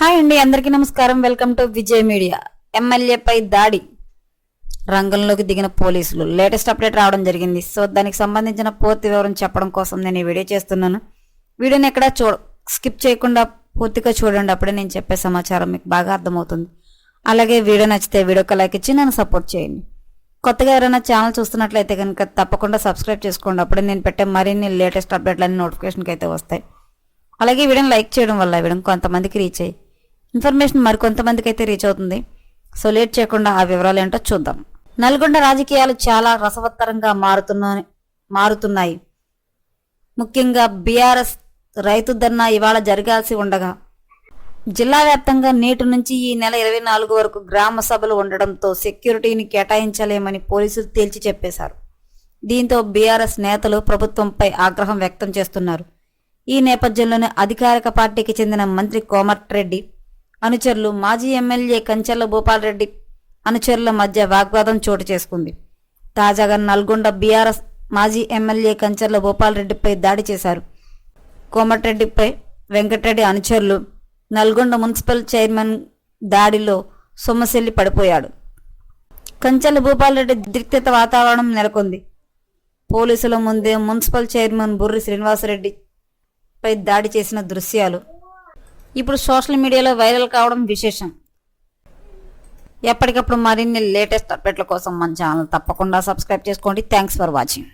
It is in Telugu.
హాయ్ అండి అందరికీ నమస్కారం. Welcome to Vijay media. ఎమ్మెల్యేపై దాడి. రంగంలోకి దిగిన పోలీసులు. లేటెస్ట్ అప్డేట్ రావడం జరిగింది. సో దానికి సంబంధించిన పూర్తి వివరం చెప్పడం కోసం నేను ఈ వీడియో చేస్తున్నాను. వీడియోని ఎక్కడ చూ స్కిప్ చేయకుండా పూర్తిగా చూడండి. అప్పుడే నేను చెప్పే సమాచారం మీకు బాగా అర్థమవుతుంది. అలాగే వీడియో నచ్చితే వీడియోకి లైక్ ఇచ్చి నన్ను సపోర్ట్ చేయండి. కొత్తగా ఎవరైనా ఛానల్ చూస్తున్నట్లయితే కనుక తప్పకుండా సబ్స్క్రైబ్ చేసుకోండి. అప్పుడే నేను పెట్టే మరిన్ని లేటెస్ట్ అప్డేట్లన్నీ నోటిఫికేషన్కి అయితే వస్తాయి. అలాగే వీడియోని లైక్ చేయడం వల్ల వీడియో కొంతమందికి రీచ్ అయ్యి ఇన్ఫర్మేషన్ మరికొంతమందికి అయితే రీచ్ అవుతుంది. సో లేట్ చేయకుండా ఆ వివరాలు ఏంటో చూద్దాం. నల్గొండ రాజకీయాలు చాలా రసవత్తరంగా మారుతున్నా మారుతున్నాయి. ముఖ్యంగా బీఆర్ఎస్ రైతు ధర్నా ఇవాళ జరగాల్సి ఉండగా జిల్లా వ్యాప్తంగా నేటి నుంచి ఈ నెల ఇరవై నాలుగు వరకు గ్రామ సభలు ఉండడంతో సెక్యూరిటీని కేటాయించలేమని పోలీసులు తేల్చి చెప్పేశారు. దీంతో బీఆర్ఎస్ నేతలు ప్రభుత్వంపై ఆగ్రహం వ్యక్తం చేస్తున్నారు. ఈ నేపథ్యంలోనే అధికారిక పార్టీకి చెందిన మంత్రి కోమటిరెడ్డి అనుచరులు మాజీ ఎమ్మెల్యే కంచెల భూపాల్రెడ్డి అనుచరుల మధ్య వాగ్వాదం చోటు చేసుకుంది. తాజాగా నల్గొండ బీఆర్ఎస్ మాజీ ఎమ్మెల్యే కంచెల భూపాల్రెడ్డిపై దాడి చేశారు. కోమటిరెడ్డిపై వెంకటరెడ్డి అనుచరులు నల్గొండ మున్సిపల్ చైర్మన్ దాడిలో సొమ్మసిల్లి పడిపోయాడు. కంచెల భూపాల్రెడ్డి దిక్తిత వాతావరణం నెలకొంది. పోలీసుల ముందే మున్సిపల్ చైర్మన్ బుర్రి శ్రీనివాసరెడ్డిపై దాడి చేసిన దృశ్యాలు ఇప్పుడు సోషల్ మీడియాలో వైరల్ కావడం విశేషం. ఎప్పటికప్పుడు మరిన్ని లేటెస్ట్ అప్డేట్ల కోసం మన ఛానల్ తప్పకుండా సబ్స్క్రైబ్ చేసుకోండి. Thanks for watching.